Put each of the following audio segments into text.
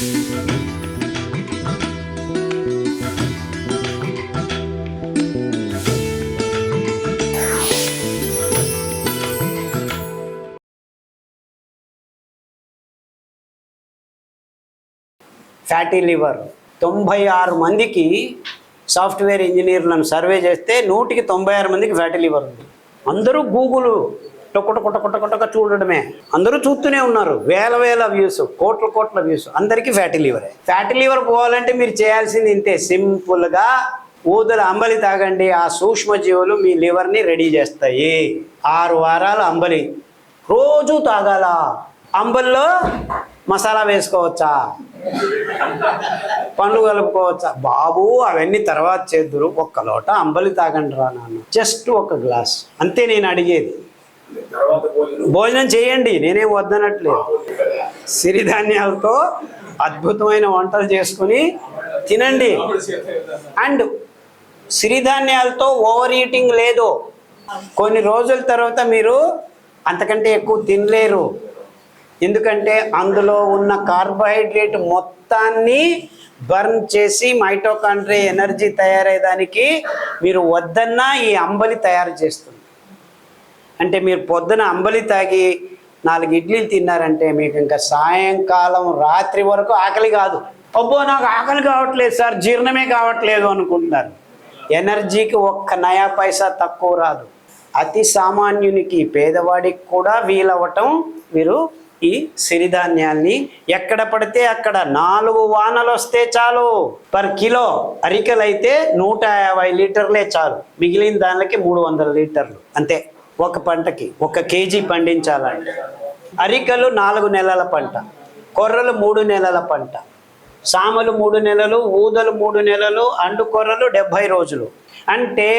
Fatty liver తొంభై ఆరు మందికి సాఫ్ట్వేర్ ఇంజనీర్లను సర్వే చేస్తే నూటికి తొంభై ఆరు మందికి ఫ్యాటీ లివర్ ఉంది. అందరూ గూగుల్ టొక్క టొక్క టొక్క టొక్క చూడడమే. అందరూ చూస్తూనే ఉన్నారు. వేల వేల వ్యూస్ కోట్ల కోట్ల వ్యూస్ అందరికీ ఫ్యాటీ లివరే ఫ్యాటీ లివర్ పోవాలంటే మీరు చేయాల్సింది ఇంతే. సింపుల్గా ఊదల అంబలి తాగండి. ఆ సూక్ష్మజీవులు మీ లివర్ని రెడీ చేస్తాయి. ఆరు వారాలు అంబలి. రోజు తాగాల. అంబల్లో మసాలా వేసుకోవచ్చా? పండ్లు కలుపుకోవచ్చా? బాబు అవన్నీ తర్వాత చేద్దురు. ఒక్క లోట అంబలి తాగండి రా నాన్న. జస్ట్ ఒక గ్లాస్. అంతే నేను అడిగేది. భోజనం. చేయండి నేనేం వద్దనట్లేదు. సిరిధాన్యాలతో అద్భుతమైన వంటలు చేసుకుని తినండి. అండ్ సిరిధాన్యాలతో ఓవర్ ఈటింగ్ లేదు. కొన్ని రోజుల తర్వాత మీరు అంతకంటే ఎక్కువ తినలేరు. ఎందుకంటే అందులో ఉన్న కార్బోహైడ్రేట్ మొత్తాన్ని బర్న్ చేసి మైటోకాండ్రియా ఎనర్జీ తయారయ్యేదానికి మీరు వద్దన్నా ఈ అంబలి తయారు చేస్తుంది అంటే మీరు పొద్దున అంబలి తాగి నాలుగు ఇడ్లీలు తిన్నారంటే మీకు ఇంకా సాయంకాలం రాత్రి వరకు ఆకలి కాదు. అబ్బో నాకు ఆకలి కావట్లేదు సార్ జీర్ణమే కావట్లేదు అనుకుంటున్నారు. ఎనర్జీకి ఒక్క నయా పైసా తక్కువ రాదు. అతి సామాన్యునికి పేదవాడికి కూడా వీలవ్వటం మీరు ఈ సిరిధాన్యాల్ని ఎక్కడ పడితే అక్కడ నాలుగు వానలు వస్తే చాలు. పర్ కిలో అరికలైతే నూట యాభై లీటర్లే చాలు. మిగిలిన దానికి మూడు వందల లీటర్లు. అంతే. ఒక పంటకి ఒక కేజీ పండించాలంటే. అరికలు నాలుగు నెలల పంట కొర్రలు మూడు నెలల పంట సామలు మూడు నెలలు ఊదలు మూడు నెలలు అండు కొర్రలు డెబ్భై రోజులు. అంటే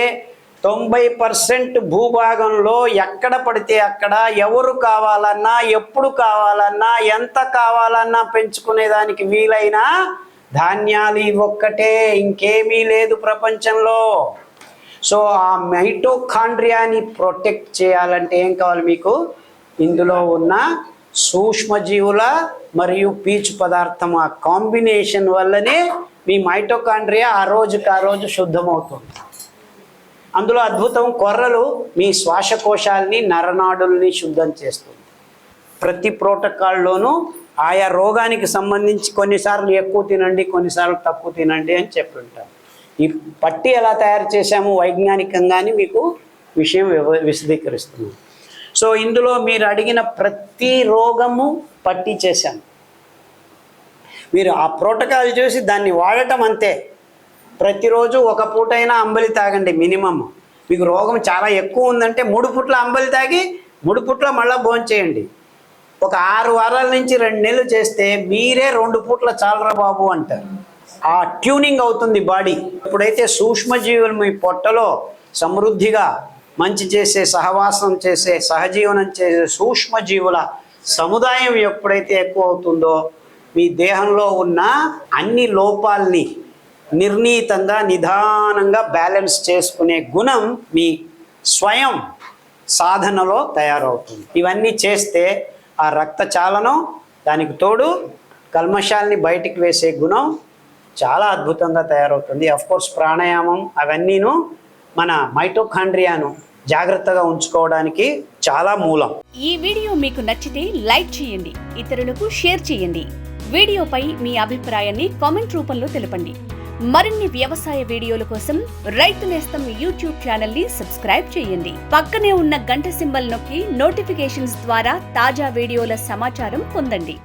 తొంభై పర్సెంట్ భూభాగంలో ఎక్కడ పడితే అక్కడ ఎవరు కావాలన్నా ఎప్పుడు కావాలన్నా ఎంత కావాలన్నా పెంచుకునేదానికి వీలైన ధాన్యాలు ఇవి ఒక్కటే ఇంకేమీ లేదు ప్రపంచంలో. సో ఆ మైటోకాండ్రియాని ప్రొటెక్ట్ చేయాలంటే ఏం కావాలి మీకు? ఇందులో ఉన్న సూక్ష్మజీవుల మరియు పీచు పదార్థం ఆ కాంబినేషన్ వల్లనే మీ మైటోకాండ్రియా ఆ రోజుకి ఆ రోజు శుద్ధమవుతుంది. అందులో అద్భుతం కొర్రలు మీ శ్వాసకోశాలని నరనాడుల్ని శుద్ధం చేస్తుంది. ప్రతి ప్రోటోకాల్లోనూ ఆయా రోగానికి సంబంధించి కొన్నిసార్లు ఎక్కువ తినండి కొన్నిసార్లు తక్కువ తినండి అని చెప్పి ఉంటారు ఈ పట్టి ఎలా తయారు చేశాము వైజ్ఞానికంగానే మీకు విషయం విశదీకరిస్తున్నాం సో ఇందులో మీరు అడిగిన ప్రతి రోగము పట్టి చేశాను మీరు ఆ ప్రోటోకాల్ చూసి దాన్ని వాడటం అంతే. ప్రతిరోజు ఒక పూటైనా అంబలి తాగండి మినిమం. మీకు రోగం చాలా ఎక్కువ ఉందంటే మూడు పుట్ల అంబలి తాగి మూడు పుట్ల మళ్ళీ భోంచేయండి ఒక ఆరు వారాల నుంచి రెండు నెలలు చేస్తే మీరే రెండు పూట్ల చాలరా బాబు అంటారు. ఆ ట్యూనింగ్ అవుతుంది బాడీ. ఎప్పుడైతే సూక్ష్మజీవులు మీ పొట్టలో సమృద్ధిగా మంచి చేసే సహవాసం చేసే సహజీవనం చేసే సూక్ష్మజీవుల సముదాయం ఎప్పుడైతే ఎక్కువ అవుతుందో మీ దేహంలో ఉన్న అన్ని లోపాల్ని నిర్ణీతంగా నిదానంగా బ్యాలెన్స్ చేసుకునే గుణం మీ స్వయం సాధనలో తయారవుతుంది. ఇవన్నీ చేస్తే ఆ రక్త చాలనం దానికి తోడు కల్మషాల్ని బయటికి వేసే గుణం చాలా అద్భుతంగా తయారవుతుంది. కోర్స్ ప్రాణాయామం అవన్నీను మన మైటోకాండ్రియాను జాగ్రత్తగా ఉంచుకోవడానికి చాలా మూలం. ఈ వీడియో మీకు నచ్చితే లైక్ చేయండి ఇతరులకు షేర్ చేయండి. వీడియోపై మీ అభిప్రాయాన్ని కామెంట్ రూపంలో తెలపండి. మరిన్ని వ్యవసాయ వీడియోల కోసం రైతు నేస్తం యూట్యూబ్ ఛానల్ని సబ్స్క్రైబ్ చేయండి. పక్కనే ఉన్న గంట సింబల్ నొక్కి నోటిఫికేషన్స్ ద్వారా తాజా వీడియోల సమాచారం పొందండి.